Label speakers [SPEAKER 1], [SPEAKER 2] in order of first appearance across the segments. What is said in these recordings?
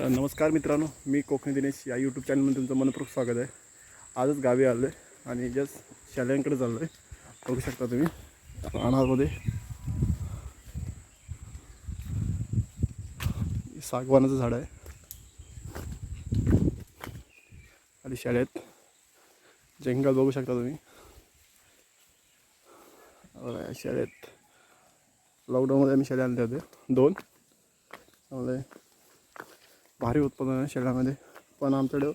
[SPEAKER 1] नमस्कार मित्रांनो मी कोकणी दिनेश या यूट्यूब चॅनलमध्ये तुमचं मनपूर्वक स्वागत आहे. आजच गावी आलो आहे आणि जस्ट शाल्यांकडे चाललो आहे बघू शकता तुम्ही. राणामध्ये सागवानाचं झाड आहे. आणि शाळेत. जंगल बघू शकता तुम्ही. शाळेत. लॉकडाऊनमध्ये आम्ही शाळे आणले होते. दोन. त्यामुळे भारी उत्पादन आहे शेळ्यामध्ये. पण आमच्याकडे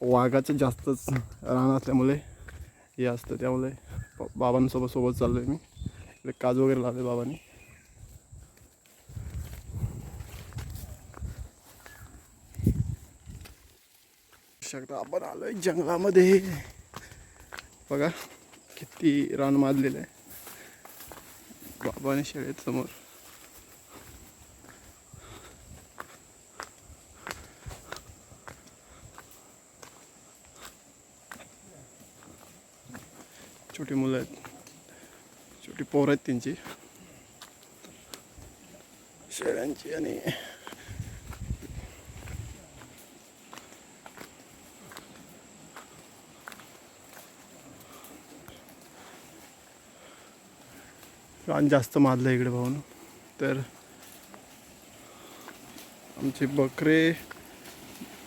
[SPEAKER 1] वाघाचं जास्तच रान असल्यामुळे हे असतं. त्यामुळे बाबांसोबत सोबत चाललो आहे मी. इकडे काजू वगैरे लावले बाबांनी. शकता आपण आलो आहे जंगलामध्ये. बघा किती रान माजलेलं आहे. बाबाने शेळेत समोर. छोटी मुलं आहेत. छोटी पोरं आहेत त्यांची. शेळ्यांची आणि रान जास्त माजलं इकडे भाऊन तर आमचे बकरे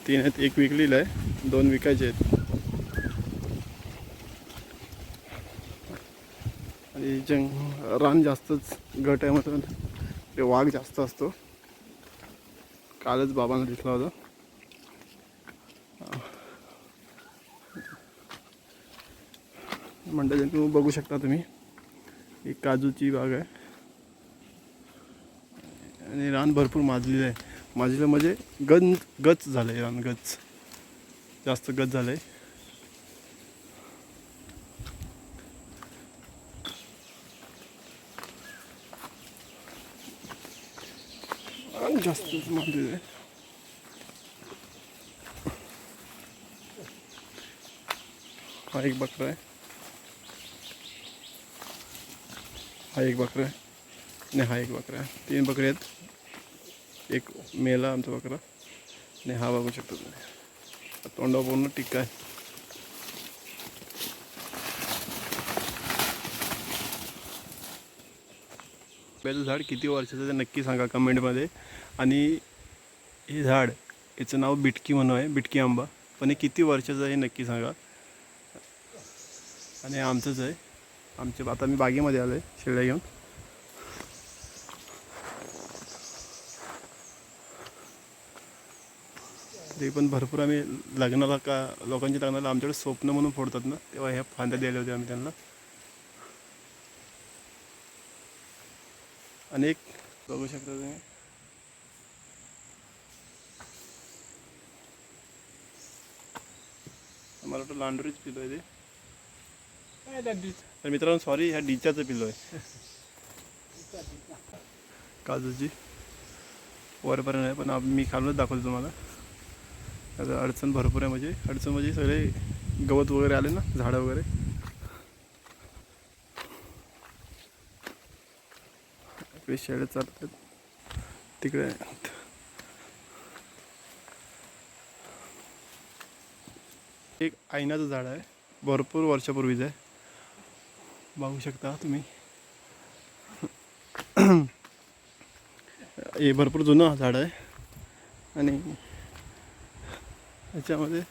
[SPEAKER 1] तीन आहेत. एक विकलेलं आहे. दोन विकायचे आहेत. आणि जंग रान जास्तच गट आहे म्हणून ते वाघ जास्त असतो. कालच बाबांना दिसला होता. म्हणजे तुम्ही बघू शकता तुम्ही. ही काजूची बाग आहे. आणि रान भरपूर माजलेलं आहे. माजलं म्हणजे गंज गच झालं आहे रान गच. जास्त गच झालं आहे जास्तच मारलेलं आहे हा एक बकरा आहे हा एक बकरा आहे नाही हा एक बकरा आहे तीन बकरे आहेत एक मेला आमचा बकरा नाही हा बघू शकतो तुम्ही तोंडा पूर्ण टिक्का आहे बेल झाड किती वर्षाचं ते नक्की सांगा कमेंटमध्ये. आणि हे झाड याचं नाव बिटकी म्हणून आहे बिटकी आंबा. पण हे किती वर्षाचं आहे नक्की सांगा. आणि हे आमचंच आहे. आमच्या आता मी बागेमध्ये आलो आहे शेळ्या घेऊन. ते पण भरपूर आम्ही लग्नाला का लोकांच्या लग्नाला आमच्याकडे स्वप्न म्हणून फोडतात ना तेव्हा ह्या फांद्या दिल्या होत्या आम्ही त्यांना. अनेक बघू शकता तुम्ही. मला वाटतं लांडोरीच पिलो आहे ते. तर मित्रांनो सॉरी ह्या डिचाचं पिलो आहे. काजूची. वरपर्यंत आहे पण मी खालूनच दाखवतो तुम्हाला. आता अडचण भरपूर आहे म्हणजे अडचण म्हणजे सगळे गवत वगैरे आले ना झाडं वगैरे. इकडे शेळ्या चालतात. तिकडे एक आईनाचं झाड आहे. भरपूर वर्षापूर्वीचं आहे. बघू शकता तुम्ही. हे भरपूर जुनं झाड आहे. आणि याच्यामध्ये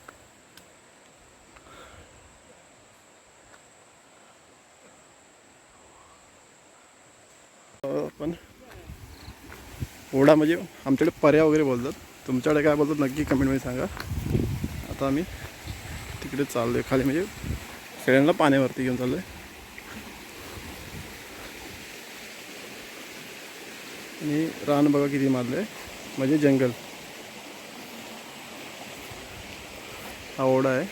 [SPEAKER 1] पण ओढा म्हणजे आमच्याकडे पर्या वगैरे बोलतात. तुमच्याकडे काय बोलतात नक्की कमेंटमध्ये सांगा. आता आम्ही तिकडे चाललो आहे खाली म्हणजे शेळ्यांना पाण्यावरती घेऊन चाललो आहे आणि रान बघा किती मारलं आहे म्हणजे जंगल. हा ओढा आहे.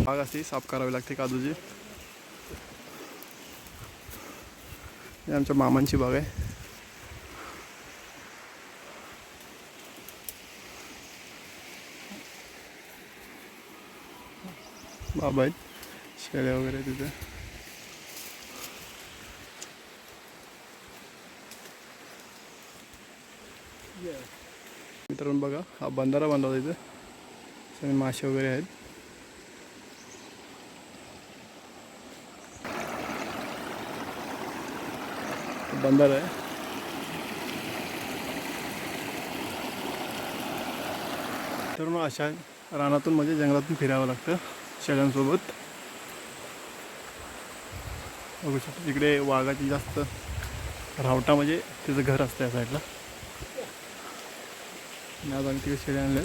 [SPEAKER 1] बाग अशी साफ करावी लागते काजूची ही आमच्या मामांची बाग आहे. बाबा आहेत. शेळ्या वगैरे तिथे. मित्रांनो बघा हा बंधारा बांधला तिथे मासे वगैरे आहेत. बंदर आहे मग अशा रानातून म्हणजे जंगलातून फिरावं लागतं शेळ्यांसोबत. बघू शकतो इकडे वाघाची जास्त रावटा म्हणजे तिचं घर असतं या साईडला. आज आम्ही तिकडे शेळ्या आणले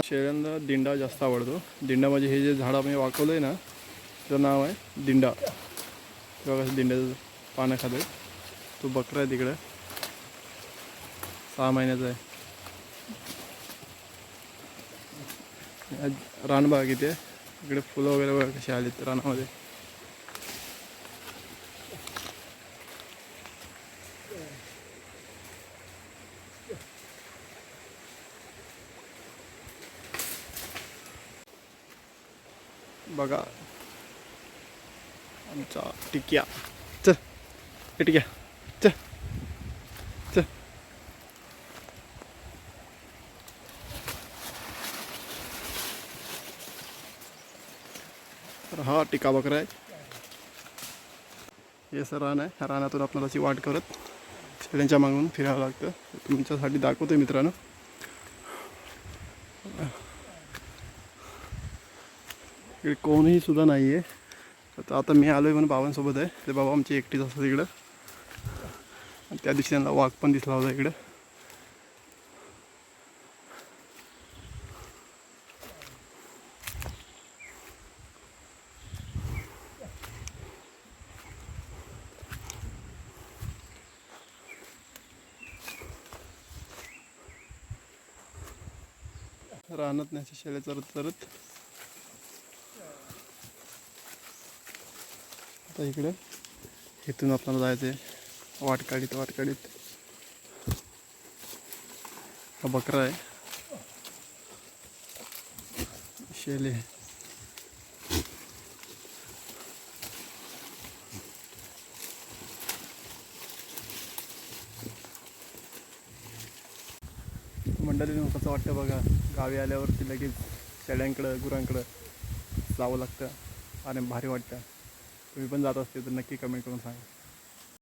[SPEAKER 1] शेळ्यांना दिंडा जास्त आवडतो. दिंडा म्हणजे हे जे झाड आम्ही वाकवलं आहे ना त्याचं नाव आहे दिंडा. किंवा कसं दिंड्याचं पानं खाते. तो बकरा आहे तिकडं. सहा महिन्याचा आहे. रानबाग इथे. इकडे फुलं वगैरे वगैरे कशी आलीत रानामध्ये. बघा. आमचा टिकिया. च हे टिकिया. च तर हा टिका बकरा आहे. हे असं रान आहे. ह्या रानातून आपल्याला अशी वाट करत शेळ्यांच्या मागून फिरावं लागतं. तुमच्यासाठी दाखवतोय मित्रांनो. इकडे कोणीही सुद्धा नाही आहे तर आता मी आलो आहे म्हणून बाबांसोबत आहे. ते बाबा आमची एकटीच असतात इकडं. आणि त्या दिवशी त्यांना वाघ पण दिसला होता इकडं. रानात नाही शेळ्या चरत चरत आता इकडे. इथून आपल्याला जायचं आहे वाटकाडीत वाटकाडीत. हा बकरा आहे. शेले मंडळी कसं वाटतं बघा? गावी आल्यावरती लगेच शेळ्यांकडं गुरांकडं जावं लागतं आणि भारी वाटतं. तुम्ही पण जात असते तर नक्की कमेंट करून सांगा.